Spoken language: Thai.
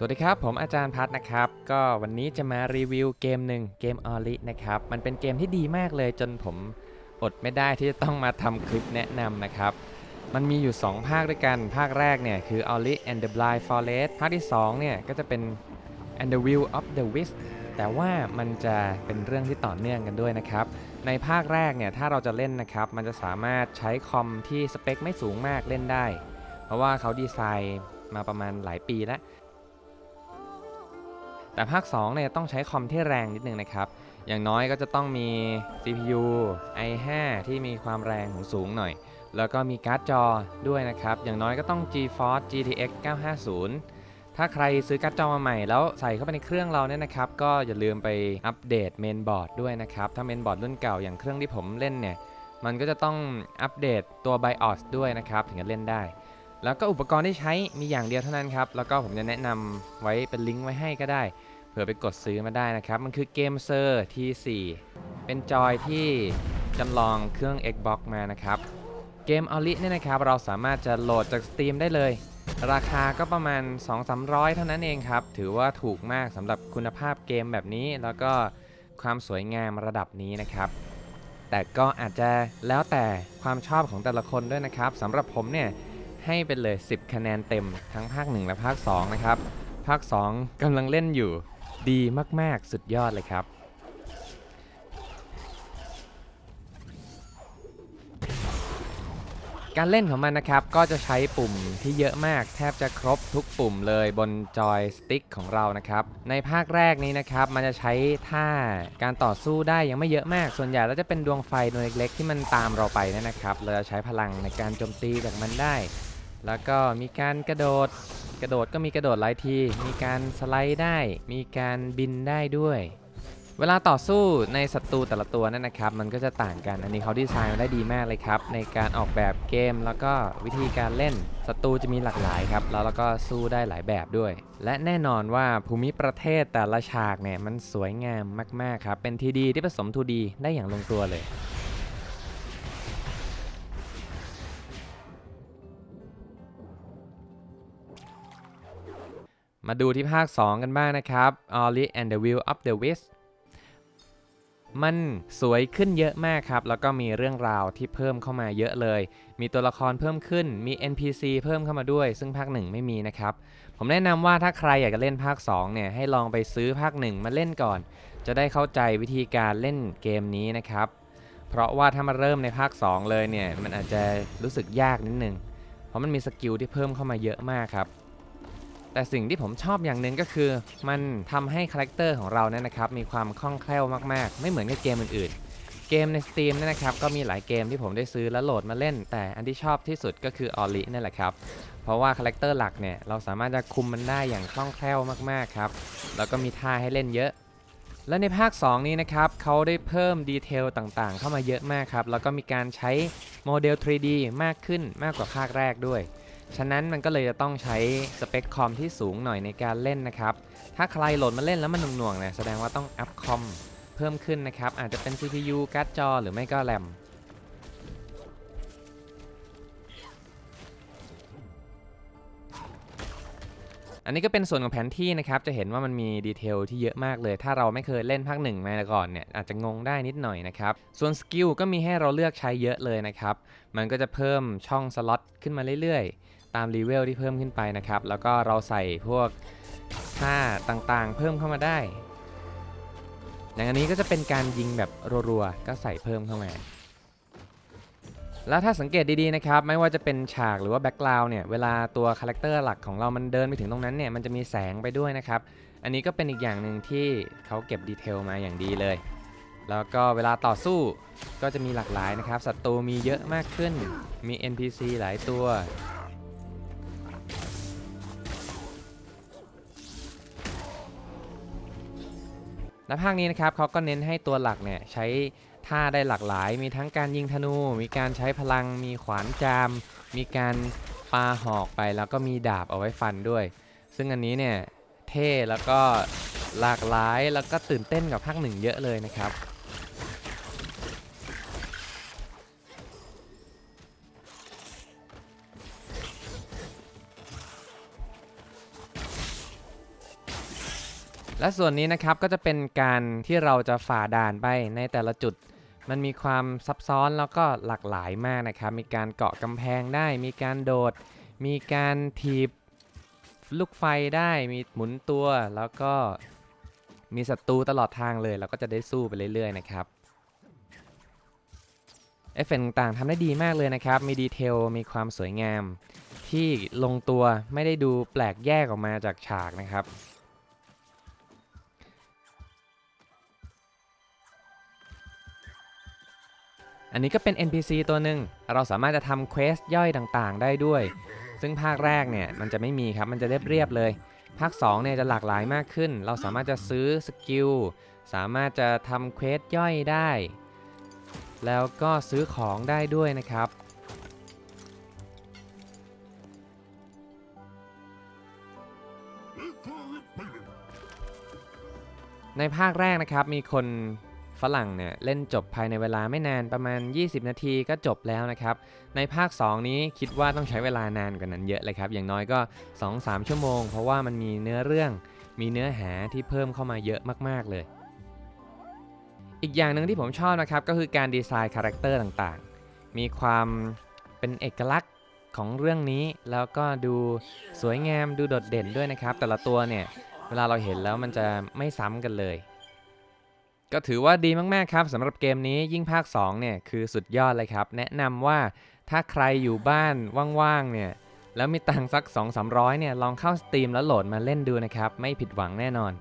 สวัสดีครับ ผมอาจารย์พัฒนะครับ ก็วันนี้จะมารีวิวเกมหนึ่งเกมออลินะครับ มันเป็นเกมที่ดีมากเลยจนผมอดไม่ได้ที่จะต้องมาทำคลิปแนะนำนะครับ มันมีอยู่ 2 ภาคด้วยกัน ภาคแรกเนี่ยคือ o l i and the Blind Forest ภาคที่ 2 เนี่ยก็จะเป็น and the Will of the Wisp แต่ว่ามันจะเป็นเรื่องที่ต่อเนื่องกันด้วยนะครับ ในภาคแรกเนี่ยถ้าเราจะเล่นนะครับ มันจะสามารถใช้คอมที่สเปคไม่สูงมากเล่นได้ เพราะว่าเขาดีไซน์มาประมาณหลายปีแล้ว แต่ภาค2เนี่ยต้องใช้คอมที่แรงนิดนึงนะครับ อย่างน้อยก็จะต้องมี CPU i5 ที่มีความแรงของสูงหน่อย แล้วก็มีการ์ดจอด้วยนะครับ อย่างน้อยก็ต้อง GeForce GTX 950 ถ้าใครซื้อการ์ดจอมาใหม่แล้วใส่เข้าไปในเครื่องเราเนี่ยนะครับ ก็อย่าลืมไปอัปเดตเมนบอร์ดด้วยนะครับ ถ้าเมนบอร์ดรุ่นเก่าอย่างเครื่องที่ผมเล่นเนี่ย มันก็จะต้องอัปเดตตัว BIOS ด้วยนะครับ ถึงจะเล่นได้ แล้วก็อุปกรณ์ที่ใช้มีอย่างเดียวเท่านั้นครับ แล้วก็ผมจะแนะนำไว้เป็นลิงก์ไว้ให้ก็ได้ เผื่อไปกดซื้อมาได้นะครับ มันคือเกมเซอร์ T4 เป็นจอยที่จำลองเครื่อง Xbox มานะครับ เกมออลิเนี่ยนะครับเราสามารถจะโหลดจาก Steam ได้เลย ราคาก็ประมาณ 2-300 เท่านั้นเองครับ ถือว่าถูกมากสำหรับคุณภาพเกมแบบนี้ แล้วก็ความสวยงามระดับนี้นะครับแต่ก็อาจจะแล้วแต่ความชอบของแต่ละคนด้วยนะครับสำหรับผมเนี่ย ให้เป็นเลย 10 คะแนนเต็มทั้งภาค 1 และภาค 2 นะครับ ภาค 2กำลังเล่นอยู่ดีมาก ๆ สุดยอดเลยครับ การเล่นของมันนะครับก็จะใช้ปุ่มที่เยอะมากแทบจะครบทุกปุ่มเลยบนจอยสติ๊กของเรานะครับ ในภาคแรกนี้นะครับ มันจะใช้ท่าการต่อสู้ได้ยังไม่เยอะมาก ส่วนใหญ่แล้วจะเป็นดวงไฟดวงเล็กๆ ที่มันตามเราไปเนนะครับ เราจะใช้พลังในการโจมตีจากมันได้ แล้วก็มีการกระโดด กระโดดก็มีกระโดดหลายที มีการสไลด์ได้ มีการบินได้ด้วย เวลาต่อสู้ในศัตรูแต่ละตัวนั่นนะครับ มันก็จะต่างกัน อันนี้เขาดีไซน์มาได้ดีมากเลยครับ ในการออกแบบเกมแล้วก็วิธีการเล่น ศัตรูจะมีหลากหลายครับ แล้วเราก็สู้ได้หลายแบบด้วย และแน่นอนว่าภูมิประเทศแต่ละฉากเนี่ยมันสวยงามมากๆครับ เป็นทีดีที่ผสม 2D ได้อย่างลงตัวเลย มาดูที่ภาค 2 กันบ้างนะครับ Ollie and the Will of the Wisp มันสวยขึ้นเยอะมากครับ แล้วก็มีเรื่องราวที่เพิ่มเข้ามาเยอะเลย มีตัวละครเพิ่มขึ้น มี NPC เพิ่มเข้ามาด้วย ซึ่งภาค 1 ไม่มีนะครับ ผมแนะนำว่าถ้าใครอยากจะเล่นภาค 2 เนี่ย ให้ลองไปซื้อภาค 1 มาเล่นก่อน จะได้เข้าใจวิธีการเล่นเกมนี้นะครับ เพราะว่าถ้ามาเริ่มในภาค 2 เลยเนี่ย มันอาจจะรู้สึกยากนิดนึง เพราะมันมีสกิลที่เพิ่มเข้ามาเยอะมากครับ แต่สิ่งที่ผมชอบอย่างหนึ่งก็คือ มันทำให้คาแรคเตอร์ของเราเนี่ยนะครับมีความคล่องแคล่วมากๆ ไม่เหมือนกับเกมอื่นๆ เกมใน Steam เนี่ยนะครับก็มีหลายเกมที่ผมได้ซื้อและโหลดมาเล่น แต่อันที่ชอบที่สุดก็คือ o l l i นั่นแหละครับเพราะว่าคาแรคเตอร์หลักเนี่ยเราสามารถจะคุมมันได้อย่างคล่องแคล่วมากๆครับแล้วก็มีท่าให้เล่นเยอะและในภาค 2 นี้นะครับเขาได้เพิ่มดีเทลต่างๆ เข้ามาเยอะมากครับ แล้วก็มีการใช้โมเดล 3D มากขึ้นมากกว่าภาคแรกด้วย ฉะนั้นมันก็เลยจะต้องใช้สเปคคอมที่สูงหน่อยในการเล่นนะครับ ถ้าใครโหลดมาเล่นแล้วมันหน่วงๆเนี่ยแสดงว่าต้องอัพคอมเพิ่มขึ้นนะครับ อาจจะเป็น CPU การ์ดจอ หรือไม่ก็แรมอันนี้ก็เป็นส่วนของแผนที่นะครับ จะเห็นว่ามันมีดีเทลที่เยอะมากเลย ถ้าเราไม่เคยเล่นภาคหนึ่งมาก่อนเนี่ยอาจจะงงได้นิดหน่อยนะครับ ส่วนสกิลก็มีให้เราเลือกใช้เยอะเลยนะครับ มันก็จะเพิ่มช่องสล็อตขึ้นมาเรื่อย ตามรีเวลที่เพิ่มขึ้นไปนะครับ แล้วก็เราใส่พวกท่าต่างๆ เพิ่มเข้ามาได้อย่างอันนี้ก็จะเป็นการยิงแบบรัวๆ ก็ใส่เพิ่มเข้ามา แล้วถ้าสังเกตดีๆนะครับ ไม่ว่าจะเป็นฉากหรือว่าแบ็กกราวน์เนี่ย เวลาตัวคาแรคเตอร์หลักของเรามันเดินไปถึงตรงนั้นเนี่ย มันจะมีแสงไปด้วยนะครับ อันนี้ก็เป็นอีกอย่างหนึ่งที่เขาเก็บดีเทลมาอย่างดีเลย แล้วก็เวลาต่อสู้ก็จะมีหลากหลายนะครับ ศัตรูมีเยอะมากขึ้น มี NPC หลายตัว และภาคนี้นะครับเขาก็เน้นให้ตัวหลักเนี่ยใช้ท่าได้หลากหลาย มีทั้งการยิงธนู มีการใช้พลัง มีขวานจาม มีการปาหอกไปแล้วก็มีดาบเอาไว้ฟันด้วย ซึ่งอันนี้เนี่ยเท่แล้วก็หลากหลายแล้วก็ตื่นเต้นกับภาคหนึ่งเยอะเลยนะครับ และส่วนนี้นะครับก็จะเป็นการที่เราจะฝ่าด่านไปในแต่ละจุด มันมีความซับซ้อนแล้วก็หลากหลายมากนะครับ มีการเกาะกำแพงได้ มีการโดด มีการถีบลูกไฟได้ มีหมุนตัว แล้วก็มีศัตรูตลอดทางเลยแล้วก็จะได้สู้ไปเรื่อยๆนะครับ เอฟเฟกต์ต่างๆทำได้ดีมากเลยนะครับ มีดีเทล มีความสวยงาม ที่ลงตัวไม่ได้ดูแปลกแยกออกมาจากฉากนะครับ อันนี้ก็เป็น NPC ตัวหนึ่งเราสามารถจะทำเควสย่อยต่างๆ ได้ด้วย ซึ่งภาคแรกเนี่ยมันจะไม่มีครับ มันจะเรียบๆเลย ภาค2เนี่ยจะหลากหลายมากขึ้น เราสามารถจะซื้อสกิล สามารถจะทำเควสย่อยได้ แล้วก็ซื้อของได้ด้วยนะครับ ในภาคแรกนะครับมีคน ฝรั่งเนี่ยเล่นจบภายในเวลาไม่นานประมาณ 20 นาทีก็จบแล้วนะครับ ในภาค 2 นี้คิดว่าต้องใช้เวลานานกว่านั้นเยอะเลยครับ อย่างน้อยก็ 2-3 ชั่วโมง เพราะว่ามันมีเนื้อเรื่อง มีเนื้อหาที่เพิ่มเข้ามาเยอะมาก ๆ เลย อีกอย่างหนึ่งที่ผมชอบนะครับก็คือการดีไซน์คาแรคเตอร์ต่างๆ มีความเป็นเอกลักษณ์ของเรื่องนี้แล้วก็ดูสวยงามดูโดดเด่นด้วยนะครับ แต่ละตัวเนี่ยเวลาเราเห็นแล้วมันจะไม่ซ้ำกันเลย ก็ถือว่าดีมาก ๆ ครับสำหรับเกมนี้ยิ่งภาค 2 เนี่ย คือสุดยอดเลยครับ แนะนำว่าถ้าใครอยู่บ้านว่าง ๆ เนี่ย แล้วมีตังค์สัก 2-300 เนี่ย ลองเข้าสตรีมแล้วโหลดมาเล่นดูนะครับ ไม่ผิดหวังแน่นอน